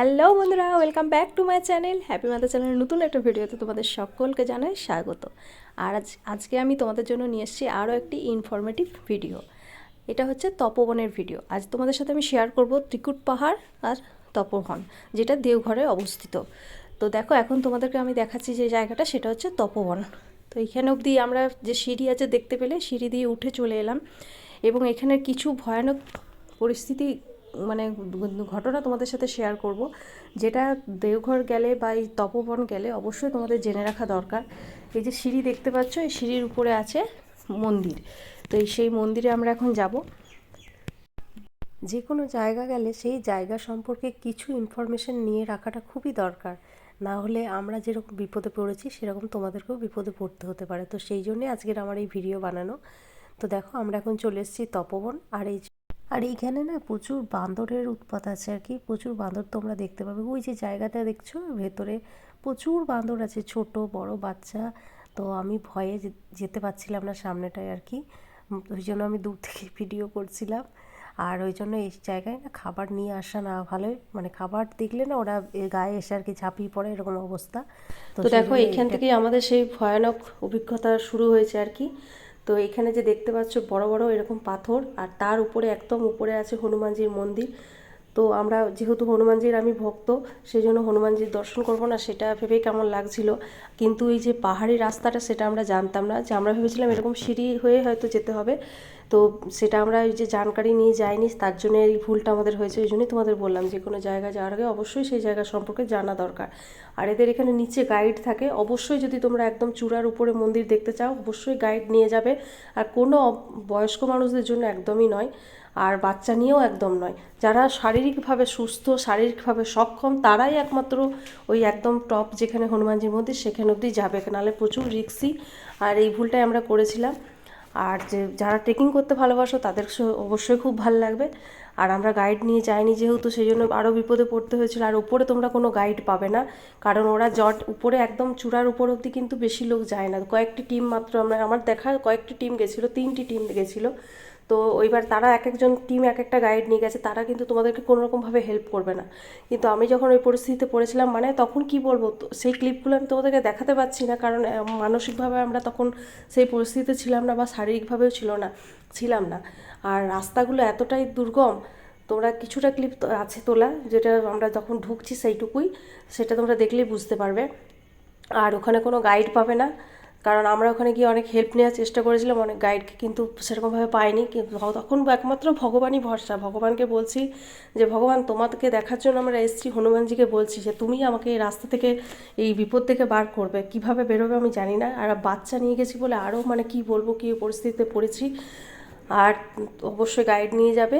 Hello বন্ধুরা, welcome back to my channel happy mother চ্যানেলের নতুন একটা ভিডিওতে তোমাদের সকলকে জানাই স্বাগত। আর আজ, আজকে আমি তোমাদের জন্য নিয়ে এসেছি আরও একটি ইনফরমেটিভ ভিডিও এটা হচ্ছে তপবনের ভিডিও আজ তোমাদের সাথে আমি শেয়ার করব ত্রিকুট পাহাড় আর তপবন, যেটা দেওঘরে অবস্থিত। তো দেখো, এখন তোমাদেরকে আমি দেখাচ্ছি যে জায়গাটা, সেটা হচ্ছে তপবন। তো এখানে অবধি আমরা যে সিঁড়ি আছে দেখতে পেলে, সিঁড়ি দিয়ে উঠে চলে এলাম। এবং এখানের কিছু ভয়ানক পরিস্থিতি মানে ঘটনা তোমাদের সাথে শেয়ার করব। যেটা দেওঘর গেলে বা এই তপবন গেলে অবশ্যই তোমাদের জেনে রাখা দরকার। এই যে সিঁড়ি দেখতে পাচ্ছ, এই সিঁড়ির উপরে আছে মন্দির। তো এই সেই মন্দিরে আমরা এখন যাব। যে কোনো জায়গা গেলে সেই জায়গা সম্পর্কে কিছু ইনফরমেশন নিয়ে রাখাটা খুবই দরকার। না হলে আমরা যেরকম বিপদে পড়েছি, সেরকম তোমাদেরকেও বিপদে পড়তে হতে পারে। তো সেই জন্যে আজকের আমার এই ভিডিও বানানো। তো দেখো, আমরা এখন চলে এসেছি তপবন। আর এই আর এইখানে না প্রচুর বান্দরের উৎপাত আছে আর কি। প্রচুর বান্দর তোমরা দেখতে পাবে। ওই যে জায়গাটা দেখছ? ভেতরে প্রচুর বান্দর আছে ছোট বড় বাচ্চা। তো আমি ভয়ে যেতে পারছিলাম না সামনেটায় আর কি। ওই জন্য আমি দূর থেকে ভিডিও করছিলাম। আর ওই জন্য এই জায়গায় না খাবার নিয়ে আসা না ভালোই মানে খাবার দেখলে না ওরা গায়ে এসে আর কি ঝাঁপিয়ে পড়ে এরকম অবস্থা। তো দেখো এখান থেকেই আমাদের সেই ভয়ানক অভিজ্ঞতা শুরু হয়েছে আর কি। তো এখানে যে দেখতে পাচ্ছ বড় বড় এরকম পাথর আর তার উপরে একদম উপরে আছে হনুমানজির মন্দির। তো আমরা যেহেতু হনুমানজির আমি ভক্ত সেই জন্য হনুমানজির দর্শন করব না, সেটা ভেবে কেমন লাগছিল। কিন্তু এই যে পাহাড়ি রাস্তাটা, সেটা আমরা জানতাম না। যে আমরা ভেবেছিলাম এরকম সিঁড়ি হয়ে হয়তো যেতে হবে। তো সেটা আমরা ওই যে জানকারি নিয়ে যাইনি, তার জন্য এই ভুলটা আমাদের হয়েছে, ওই জন্যই তোমাদের বললাম যে কোনো জায়গা যাওয়ার আগে অবশ্যই সেই জায়গা সম্পর্কে জানা দরকার। আর এদের এখানে নিচে গাইড থাকে। অবশ্যই যদি তোমরা একদম চূড়ার উপরে মন্দির দেখতে চাও, অবশ্যই গাইড নিয়ে যাবে। আর কোনো বয়স্ক মানুষদের জন্য একদমই নয়। আর বাচ্চা নিয়েও একদম নয়। যারা শারীরিকভাবে সুস্থ, শারীরিকভাবে সক্ষম, তারাই একমাত্র ওই একদম টপ যেখানে হনুমানজির মন্দির, সেখানে অবধি যাবে। নাহলে প্রচুর রিক্সি আর এই ভুলটাই আমরা করেছিলাম। আর যে যারা ট্রেকিং করতে ভালোবাসো, তাদের অবশ্যই খুব ভালো লাগবে। আর আমরা গাইড নিয়ে যাইনি যেহেতু সেই জন্য আরও বিপদে পড়তে হয়েছিল। আর উপরে তোমরা কোনো গাইড পাবে না। কারণ ওরা জট, উপরে একদম চূড়ার উপর অবধি কিন্তু বেশি লোক যায় না। কয়েকটি টিম মাত্র আমরা, আমার দেখা কয়েকটি টিম গেছিল, তিনটি টিম গেছিল। তো ওইবার তারা এক একজন টিম এক একটা গাইড নিয়ে গেছে, তারা কিন্তু তোমাদেরকে কোনো রকমভাবে হেল্প করবে না। কিন্তু আমি যখন ওই পরিস্থিতিতে পড়েছিলাম মানে তখন কি বলব সেই ক্লিপগুলো আমি তোমাদেরকে দেখাতে পারছি না, কারণ মানসিকভাবে আমরা তখন সেই পরিস্থিতিতে ছিলাম না বা শারীরিকভাবেও ছিল না, ছিলাম না। আর রাস্তাগুলো এতটাই দুর্গম, তোমরা কিছুটা ক্লিপ আছে তোলা, যেটা আমরা যখন ঢুকছি সেইটুকুই, সেটা তোমরা দেখলেই বুঝতে পারবে। আর ওখানে কোনো গাইড পাবে না কারণ আমরা ওখানে গিয়ে অনেক হেল্প নেওয়ার চেষ্টা করেছিলাম, অনেক গাইডকে কিন্তু সেরকমভাবে পাইনি। কিন্তু তখন একমাত্র ভগবানই ভরসা। ভগবানকে বলছি যে, ভগবান তোমাকে দেখার জন্য আমরা এসেছি। হনুমানজিকে বলছি যে, তুমি আমাকে এই রাস্তা থেকে, এই বিপদ থেকে বার করবে। কীভাবে বেরোবে আমি জানি না। আর বাচ্চা নিয়ে গেছি বলে আরও মানে কি বলব, কী পরিস্থিতিতে পড়েছি। আর অবশ্যই গাইড নিয়ে যাবে।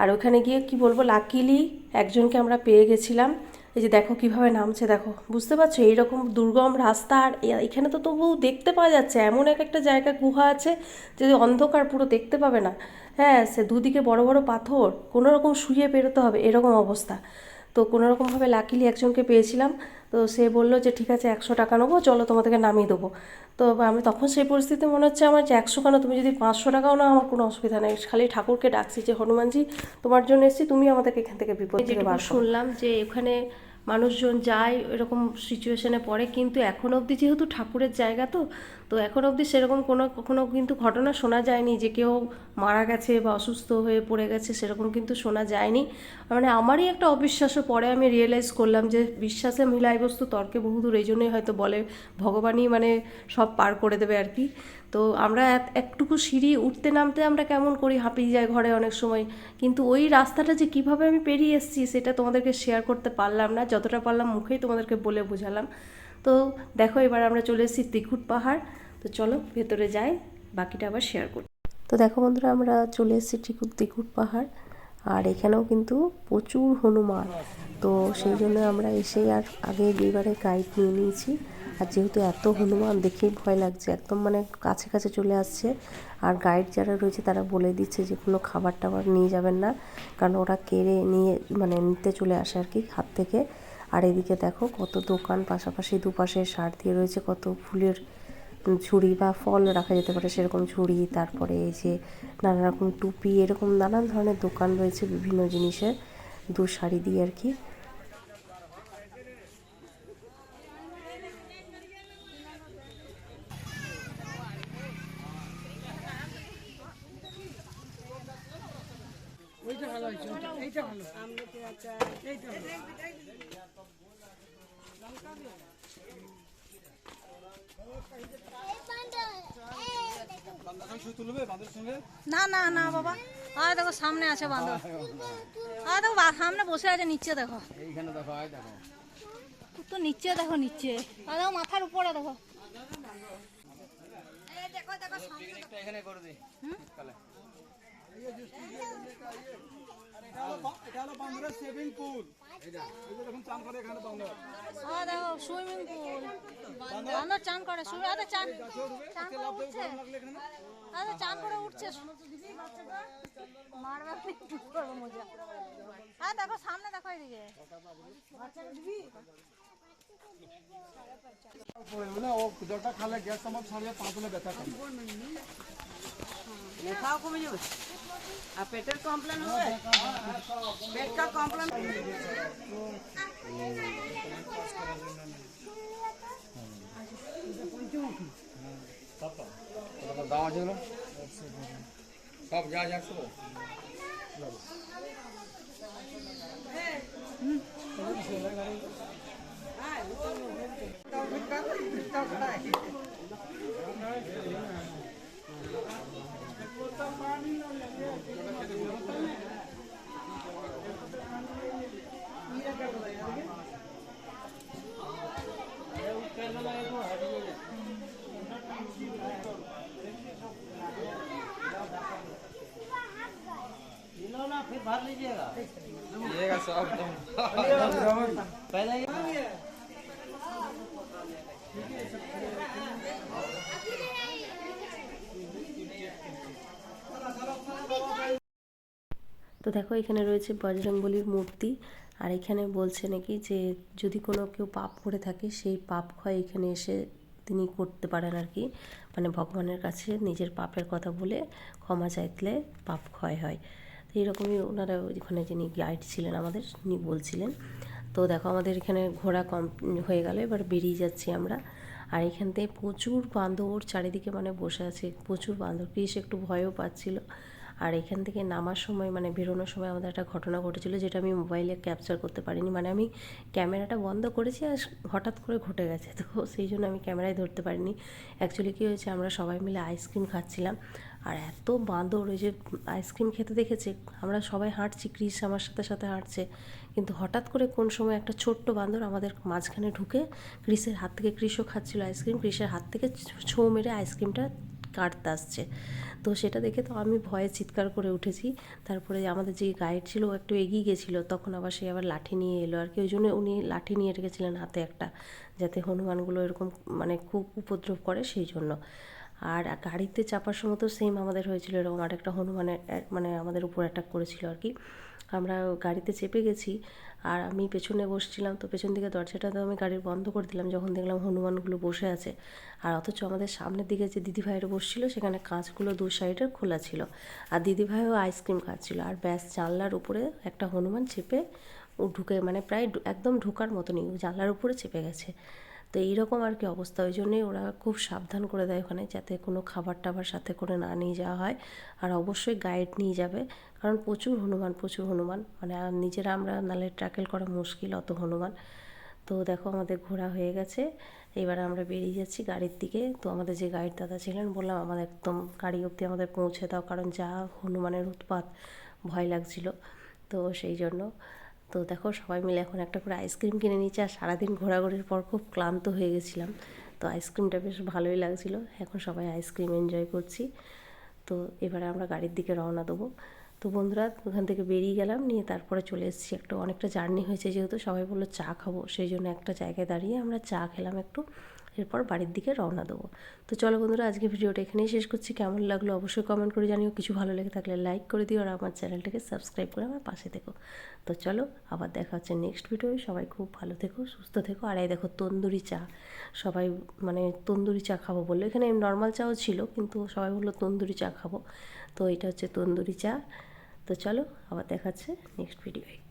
আর ওখানে গিয়ে কি বলব লাকিলি একজনকে আমরা পেয়ে গেছিলাম। এই যে দেখো কীভাবে নামছে, দেখো। বুঝতে পারছ? এইরকম দুর্গম রাস্তা আর এখানে তো তবু দেখতে পাওয়া যাচ্ছে। এমন এক একটা জায়গা, গুহা আছে যে অন্ধকার পুরো দেখতে পাবে না। হ্যাঁ সে দুদিকে বড় বড় পাথর, কোনোরকম শুয়ে পেরোতে হবে, এরকম অবস্থা। তো কোনোরকমভাবে লাকিলি একজনকে পেয়েছিলাম। তো সে বলল যে ঠিক আছে একশো টাকা নেব চলো তোমাদেরকে নামিয়ে দেবো। তো আমি তখন সেই পরিস্থিতি মনে হচ্ছে আমার যে একশো কেন? তুমি যদি পাঁচশো টাকাও না আমার কোনো অসুবিধা নেই। খালি ঠাকুরকে ডাকছি যে হনুমানজি তোমার জন্য এসেছি তুমি আমাদেরকে এখান থেকে বিপদ শুনলাম যে এখানে মানুষজন যায় এরকম সিচুয়েশনে পড়ে কিন্তু এখন অবধি যেহেতু ঠাকুরের জায়গা তো তো এখন অবধি সেরকম কোনো, কখনো কিন্তু ঘটনা শোনা যায়নি যে কেউ মারা গেছে বা অসুস্থ হয়ে পড়ে গেছে সেরকম কিন্তু শোনা যায়নি। মানে আমারই একটা অবিশ্বাসও পরে আমি রিয়েলাইজ করলাম যে বিশ্বাসে মিলাই বস্তু তর্কে বহুদূর, এই জন্যই হয়তো বলে ভগবানই মানে সব পার করে দেবে আর কি। তো আমরা একটুকু সিঁড়ি উঠতে নামতে আমরা কেমন করি, হাঁপিয়ে যাই ঘরে অনেক সময়। কিন্তু ওই রাস্তাটা যে কীভাবে আমি পেরিয়ে এসেছি সেটা তোমাদেরকে শেয়ার করতে পারলাম না, যতটা পারলাম মুখেই তোমাদেরকে বলে বোঝালাম। তো দেখো এবার আমরা চলে এসেছি তিকুট পাহাড়। তো চলো ভেতরে যাই, বাকিটা আবার শেয়ার করি। তো দেখো বন্ধুরা, আমরা চলে এসেছি টিকুট তিকুট পাহাড়, আর এখানেও কিন্তু প্রচুর হনুমান। তো সেই জন্য আমরা এসে আর আগে দুইবারে গাইড নিয়ে নিয়েছি। আর যেহেতু এত হনুমান দেখেই ভয় লাগছে, একদম মানে কাছে কাছে চলে আসছে। আর গাইড যারা রয়েছে, তারা বলে দিচ্ছে যে কোনো খাবার টাবার নিয়ে যাবেন না, কারণ ওরা কেড়ে নিয়ে মানে নিতে চলে আসে আর কি হাত থেকে। আর এদিকে দেখো কত দোকান, পাশাপাশি দুপাশে সার দিয়ে রয়েছে, কত ফুলের ঝুড়ি বা ফল রাখা যেতে পারে, সেরকম ঝুড়ি, তারপরে এই যে নানা রকম টুপি, এরকম নানান ধরনের দোকান রয়েছে বিভিন্ন জিনিসের, দু শাড়ি দিয়ে আর কি। এইটা ভালো এইটা ভালো না না না বাবা। আর দেখো সামনে আছে বাঁদর আর দেখো সামনে বসে আছে নিচে দেখো। এইখানে দেখো আয় দেখো। তো নিচে দেখো নিচে। আর দেখো মাথার উপরে দেখো। পিকনিকটা এখানে করে দে শীতকালে আর দেখো সুইমিং পুল বাঁদর চান করে আরে চান চান চান করে উঠছে আর দেখো সামনে দেখো এদিকে বলে ও জলটা খালে গ্যাস আমার ছাড়িয়ে পা তুলে ব্যথা করে ব্যথাও কমে যাবে আর পেটের কমপ্লেন হবে পেটটা কমপ্লেন দাম আছে এগুলো সব যা फिर भर लीजिएगा। सब पहले তো দেখো, এখানে রয়েছে বজরংবলির মূর্তি। আর এখানে বলছে নাকি যে, যদি কোনো কেউ পাপ করে থাকে, সেই পাপ ক্ষয় এখানে এসে তিনি করতে পারেন আর কি। মানে ভগবানের কাছে নিজের পাপের কথা বলে ক্ষমা চাইতলে পাপ ক্ষয় হয়। তো এরকমই ওনারা ওখানে যিনি গাইড ছিলেন আমাদের উনি বলছিলেন। তো দেখো, আমাদের এখানে ঘোরা কম হয়ে গেল, এবার বেরিয়ে যাচ্ছি আমরা। আর এখান থেকে প্রচুর বান্দর চারিদিকে মানে বসে আছে, প্রচুর বান্দর। কৃষ একটু ভয়ও পাচ্ছিল। আর এখান থেকে নামার সময় মানে বেরোনোর সময় আমাদের একটা ঘটনা ঘটেছিল যেটা আমি মোবাইলে ক্যাপচার করতে পারিনি। মানে আমি ক্যামেরাটা বন্ধ করেছি আর হঠাৎ করে ঘটে গেছে। তো সেই জন্য আমি ক্যামেরায় ধরতে পারিনি। অ্যাকচুয়ালি কী হয়েছে, আমরা সবাই মিলে আইসক্রিম খাচ্ছিলাম। আর এত বাঁদর, ওই যে আইসক্রিম খেতে দেখেছে? আমরা সবাই হাঁটছি ক্রিস আমার সাথে সাথে হাঁটছে। কিন্তু হঠাৎ করে কোন সময় একটা ছোট্ট বাঁদর আমাদের মাঝখানে ঢুকে ক্রিসের হাত থেকে ক্রিসও খাচ্ছিল আইসক্রিম ক্রিসের হাত থেকে ছো মেরে আইসক্রিমটা কাটতে আসছে। তো সেটা দেখে তো আমি ভয়ে চিৎকার করে উঠেছি। তারপরে আমাদের যে গাইড ছিল ও একটু এগিয়ে গেছিল। তখন আবার সে আবার লাঠি নিয়ে এলো আর কি। ওই জন্য উনি লাঠি নিয়ে রেখেছিলেন হাতে একটা, যাতে হনুমানগুলো এরকম মানে খুব উপদ্রব করে সেই জন্য। আর গাড়িতে চাপার সময় তো সেম আমাদের হয়েছিল এরকম আর একটা হনুমানের মানে আমাদের উপর অ্যাটাক করেছিল আর কি। আমরা গাড়িতে চেপে গেছি আর আমি পেছনে বসছিলাম, তো পেছন দিকে দরজাটা তো আমি গাড়ির বন্ধ করে দিলাম যখন দেখলাম হনুমানগুলো বসে আছে। আর অথচ আমাদের সামনের দিকে যে দিদিভাইয়েরা বসছিল, সেখানে কাঁচগুলো দু সাইডের খোলা ছিল। আর দিদিভাইও আইসক্রিম খাচ্ছিল। আর ব্যাস, জানলার উপরে একটা হনুমান চেপে ও ঢুকে মানে প্রায় একদম ঢোকার মতনই জানলার উপরে চেপে গেছে। তো এইরকম আর কি অবস্থা। ওই জন্যই ওরা খুব সাবধান করে দেয় ওখানে যাতে কোনো খাবার টাবার সাথে করে না নিয়ে যাওয়া হয়। আর অবশ্যই গাইড নিয়ে যাবে। কারণ প্রচুর হনুমান প্রচুর হনুমান। মানে নিজেরা আমরা নালে ট্র্যাকেল করা মুশকিল অত হনুমান। তো দেখো আমাদের ঘোরা হয়ে গেছে। এবার আমরা বেরিয়ে যাচ্ছি গাড়ির দিকে। তো আমাদের যে গাইড দাদা ছিলেন, বললাম আমাদের একদম গাড়ি অবধি আমাদের পৌঁছে দাও। কারণ যা হনুমানের উৎপাত ভয় লাগছিল। তো সেই জন্য তো দেখো সবাই মিলে এখন একটা করে আইসক্রিম কিনে নিয়েছি আর সারাদিন ঘোরাঘুরির পর খুব ক্লান্ত হয়ে গেছিলাম। তো আইসক্রিমটা বেশ ভালোই লাগছিল। এখন সবাই আইসক্রিম এনজয় করছি। তো এবারে আমরা গাড়ির দিকে রওনা দেবো। তো বন্ধুরা, ওখান থেকে বেরিয়ে গেলাম, নিয়ে তারপরে চলে এসেছি একটা অনেকটা জার্নি হয়েছে যেহেতু সবাই বলল চা খাব, সেই জন্য একটা জায়গায় দাঁড়িয়ে আমরা চা খেলাম একটু। এরপর বাড়ির দিকে রওনা দেবো। তো চলো বন্ধুরা, আজকে ভিডিওটা এখানেই শেষ করছি। কেমন লাগল অবশ্যই কমেন্ট করে জানিও। কিছু ভালো লেগে থাকলে লাইক করে দিও আর আমার চ্যানেলটাকে সাবস্ক্রাইব করে আমার পাশে থেকো। তো চলো, আবার দেখা হচ্ছে নেক্সট ভিডিও সবাই খুব ভালো থেকো, সুস্থ থেকো। আর এই দেখো তন্দুরি চা। সবাই মানে তন্দুরি চা খাব বলল। এখানে নর্মাল চাও ছিল, কিন্তু সবাই বলল তন্দুরি চা খাব। তো এটা হচ্ছে তন্দুরি চা। তো চলো, আবার দেখা হচ্ছে নেক্সট ভিডিওয়ে